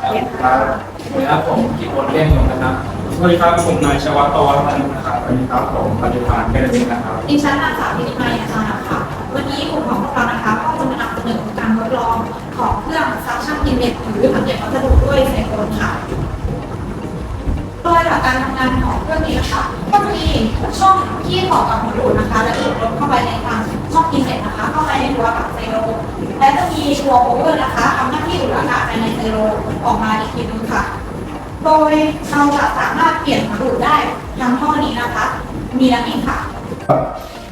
สวัสดีครับผมกิตวนเล่นหมดนะครับสวัสดีครับผมนายชวัตตวัฒน์นะครับสวัสดีครับผมปฏิภาณแค่นี้นะครับดิฉันนางสาวพินิจไมยนะคะค่ะ วันนี้กลุ่มของพวกเรานะคะก็จะมานำเสนอการทดลองของเครื่องซักชั่นอินเน็ตหรือทำเก็บวัสดุด้วยไซโคนค่ะ โดยหลักการทำงานของเครื่องนี้นะคะก็จะมีช่องที่ต่อกับหัวดูดนะคะ และดูดลมเข้าไปในทางช่องอินเล็ตนะคะ เข้าไปในตัวกับไซโลและจะมีตัวโอเวอร์นะคะทำหน้าที่ดูดอากาศภายในไซโลออกมาอีกทีนึงค่ะ โดยเราจะสามารถเปลี่ยนหัวดูดได้ทั้งท่อนี้นะคะ มีดังนี้ค่ะ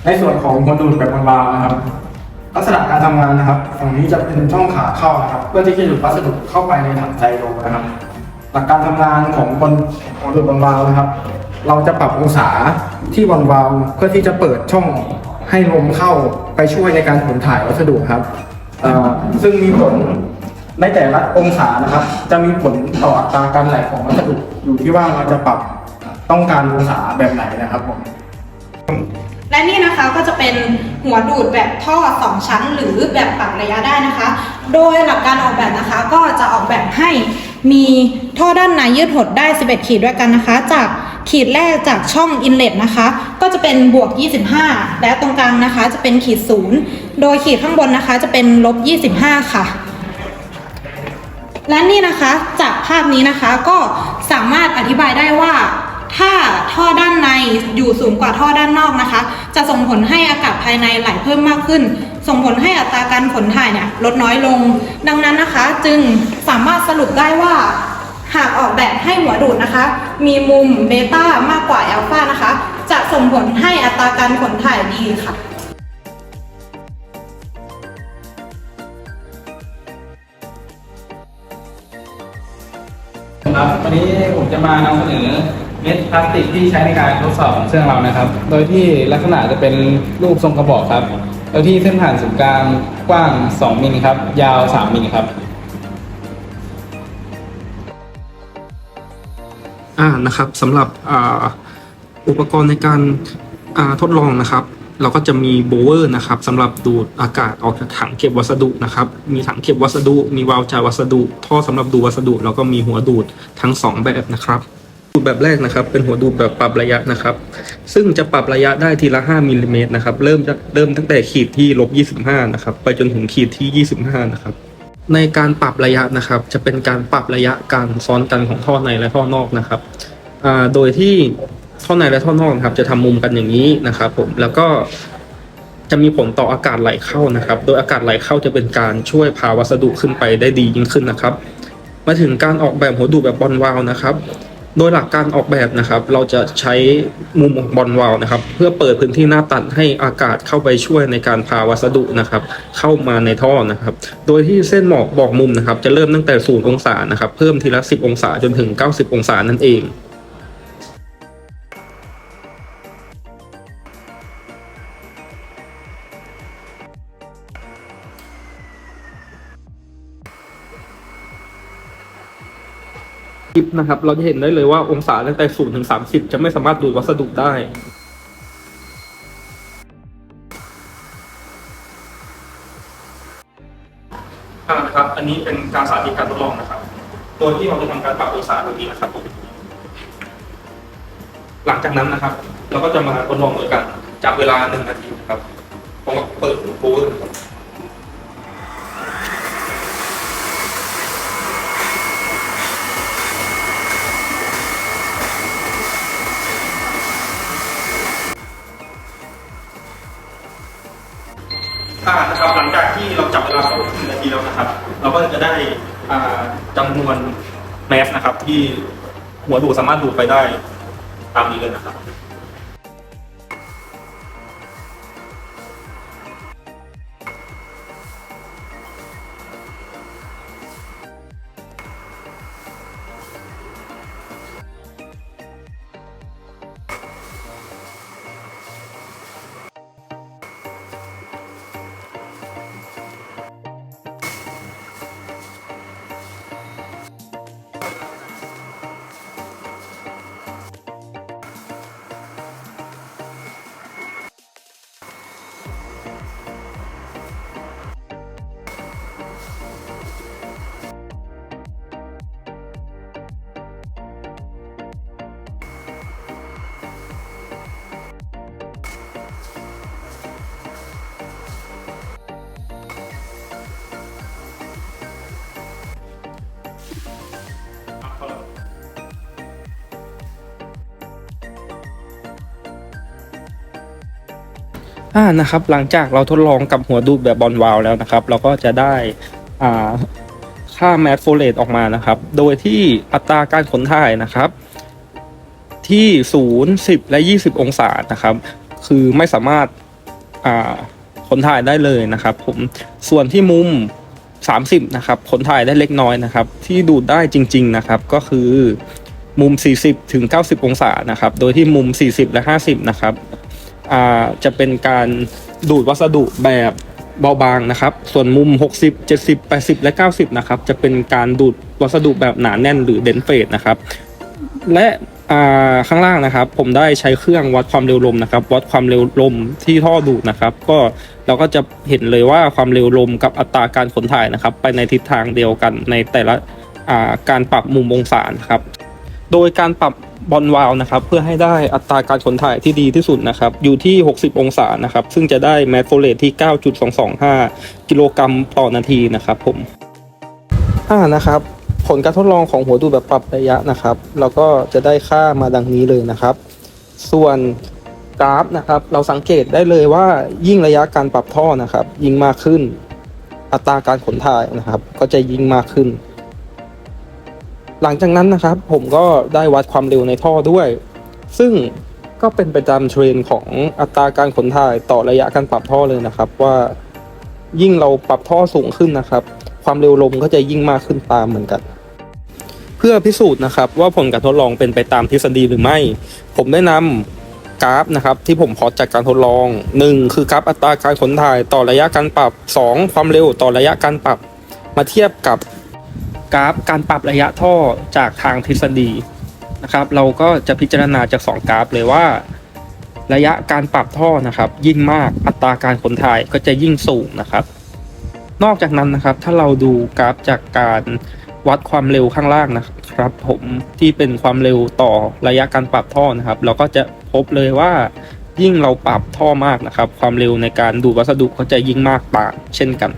ในส่วนของคนดูดแบบบางๆนะครับ ลักษณะการทำงานนะครับฝั่งนี้จะเป็นช่องขาเข้านะครับ เพื่อที่จะดูดวัสดุเข้าไปในถังไซโลนะครับ หลักการทำงานของคนของดูดบางวาล์วนะครับ เราจะปรับองศาที่บอลวาล์วเพื่อที่จะเปิดช่องให้ลมเข้าไปช่วยในการขนถ่ายวัสดุครับซึ่งมีผลในแต่ละองศานะครับ จะมีผลต่ออัตราการไหลของวัสดุอยู่ที่ว่าเราจะปรับต้องการองศาแบบไหนนะครับผมและนี่นะคะก็จะเป็นหัวดูดแบบท่อ 2 ชั้น หรือแบบปรับระยะได้นะคะ โดยหลักการออกแบบนะคะก็จะออกแบบให้ มีท่อด้านในยืดหดได้ 11 ขีดด้วยกันนะคะ จากขีดแรกจากช่องอินเลตนะคะ ก็จะเป็นบวก 25 และตรงกลางนะคะจะเป็นขีดศูนย์โดยขีดข้างบนนะคะจะเป็นลบ 25 ค่ะ และนี่นะคะจากภาพนี้นะคะก็สามารถอธิบายได้ว่า ถ้าท่อด้านในอยู่สูงกว่าท่อด้านนอกนะคะ จะส่งผลให้อากาศภายในไหลเพิ่มมากขึ้น ส่งผลให้อัตราการขนถ่ายเนี่ยลดน้อยลง ดังนั้นนะคะจึงสามารถสรุปได้ว่าหากออกแบบให้หัวดูดนะคะ มีมุมเบต้ามากกว่าอัลฟานะคะ จะส่งผลให้อัตราการขนถ่ายดีค่ะครับวันนี้ผมจะมานำเสนอ เม็ดพลาสติกที่ใช้ในการทดสอบของเครื่องเรานะครับ โดยที่ลักษณะจะเป็นรูปทรงกระบอกครับ โดยที่เส้นผ่านศูนย์กลางกว้าง 2มิลครับ ยาว 3มิลครับ อ่า นะครับสำหรับอ่าอุปกรณ์ในการอ่าทดลองนะครับ เราก็จะมีโบเวอร์นะครับสำหรับดูดอากาศออกจากถังเก็บวัสดุนะครับ มีถังเก็บวัสดุ มีวาล์วจ่ายวัสดุ ท่อสำหรับดูดวัสดุ แล้วก็มีหัวดูดทั้งสองแบบนะครับ ดูดแบบแรกนะครับ เป็นหัวดูดแบบปรับระยะนะครับ ซึ่งจะปรับระยะได้ทีละ 5มิลลิเมตรนะครับ เริ่มจะเริ่มตั้งแต่ขีดที่ลบ25นะครับ ไปจนถึงขีดที่ 25 นะครับ ในการปรับระยะนะครับ จะเป็นการปรับระยะการซ้อนกันของท่อในและท่อนอกนะครับ โดยที่ท่อในและท่อนอกครับ จะทำมุมกันอย่างนี้นะครับ ผม แล้วก็จะมีผลต่ออากาศไหลเข้านะครับ โดยอากาศไหลเข้าจะเป็นการช่วยพาวัสดุขึ้นไปได้ดียิ่งขึ้นนะครับ มาถึงการออกแบบหัวดูดแบบบอลวาลวนะครับ โดยหลักการออกแบบนะครับ เราจะใช้มุมบอลวาลวนะครับ เพื่อเปิดพื้นที่หน้าตัดให้อากาศเข้าไปช่วยในการพาวัสดุนะครับ เข้ามาในท่อนะครับ โดยที่เส้นหมอกบอกมุมนะครับ จะเริ่มตั้งแต่ศูนย์องศานะครับ เพิ่มทีละ 10 องศาจนถึง 90 องศานั่นเอง คลิปนะครับ เราจะเห็นได้เลยว่าองศาตั้งแต่0ถึง 30 จะไม่สามารถดูดวัสดุได้นะครับ อันนี้เป็นการสาธิตการทดลองนะครับ โดยที่เราจะทำการปรับองศาตรงนี้นะครับ หลังจากนั้นนะครับ เราก็จะมาทดลองด้วยกันจับเวลาหนึ่งนาทีนะครับผมก็เปิดโบว์นะครับ่านะครับ หลังจากที่เราจับเวลาครบหนึ่งนาทีแล้วนะครับ เราก็จะได้อ่าจำนวนแมสนะครับ ที่หัวดูดสามารถดูดไปได้ตามนี้เลยนะครับ อ่านะครับ หลังจากเราทดลองกับหัวดูดแบบบอลวาลแล้วนะครับ เราก็จะได้อ่าค่าแมสโฟเลตออกมานะครับ โดยที่อัตราการขนถ่ายนะครับ ที่ 0 10 และ 20 องศานะครับ คือไม่สามารถอ่าขนถ่ายได้เลยนะครับ ผมส่วนที่มุม 30 นะครับขนถ่ายได้เล็กน้อยนะครับ ที่ดูดได้จริง ๆนะครับ ก็คือมุม 40 ถึง 90 องศานะครับ โดยที่มุม 40 และ 50 นะครับ จะเป็นการดูดวัสดุแบบเบาบางนะครับ ส่วนมุม 60 70 80 และ 90 นะครับ จะเป็นการดูดวัสดุแบบหนาแน่นหรือเดนเฟสนะครับ และข้างล่างนะครับ ผมได้ใช้เครื่องวัดความเร็วลมนะครับ วัดความเร็วลมที่ท่อดูดนะครับ ก็เราก็จะเห็นเลยว่าความเร็วลมกับอัตราการขนถ่ายนะครับ ไปในทิศทางเดียวกันในแต่ละาการปรับมุมองศานะครับ โดยการปรับบอลวาลนะครับเพื่อให้ได้อัตราการขนถ่ายที่ดีที่สุดนะครับอยู่ที่ 60 องศานะครับซึ่งจะได้แมสโฟเลตที่ 9.225 กิโลกรัมต่อนาทีนะครับผมอ่านะครับผลการทดลองของหัวดูดแบบปรับระยะนะครับเราก็จะได้ค่ามาดังนี้เลยนะครับ ส่วนกราฟนะครับเราสังเกตได้เลยว่ายิ่งระยะการปรับท่อนะครับ ยิ่งมากขึ้น อัตราการขนถ่ายนะครับ ก็จะยิ่งมากขึ้น หลังจากนั้นนะครับผมก็ได้วัดความเร็วในท่อด้วย ซึ่งก็เป็นไปตามเทรนของอัตราการขนถ่ายต่อระยะการปรับท่อเลยนะครับ ว่ายิ่งเราปรับท่อสูงขึ้นนะครับ ความเร็วลมก็จะยิ่งมากขึ้นตามเหมือนกัน เพื่อพิสูจน์นะครับ ว่าผลการทดลองเป็นไปตามทฤษฎีหรือไม่ ผมได้นำกราฟนะครับ ที่ผมพอจากการทดลอง 1 คือกราฟอัตราการขนถ่ายต่อระยะการปรับ 2 ความเร็วต่อระยะการปรับ มาเทียบกับ กราฟการปรับระยะท่อจากทางทฤษฎีนะครับ เราก็จะพิจารณาจาก 2 กราฟเลยว่า ระยะการปรับท่อนะครับ ยิ่งมากอัตราการขนถ่ายก็จะยิ่งสูงนะครับ นอกจากนั้นนะครับ ถ้าเราดูกราฟจากการวัดความเร็วข้างล่างนะครับ ผมที่เป็นความเร็วต่อระยะการปรับท่อนะครับ เราก็จะพบเลยว่ายิ่งเราปรับท่อมากนะครับ ความเร็วในการดูดวัสดุก็จะยิ่งมากตามเช่นกัน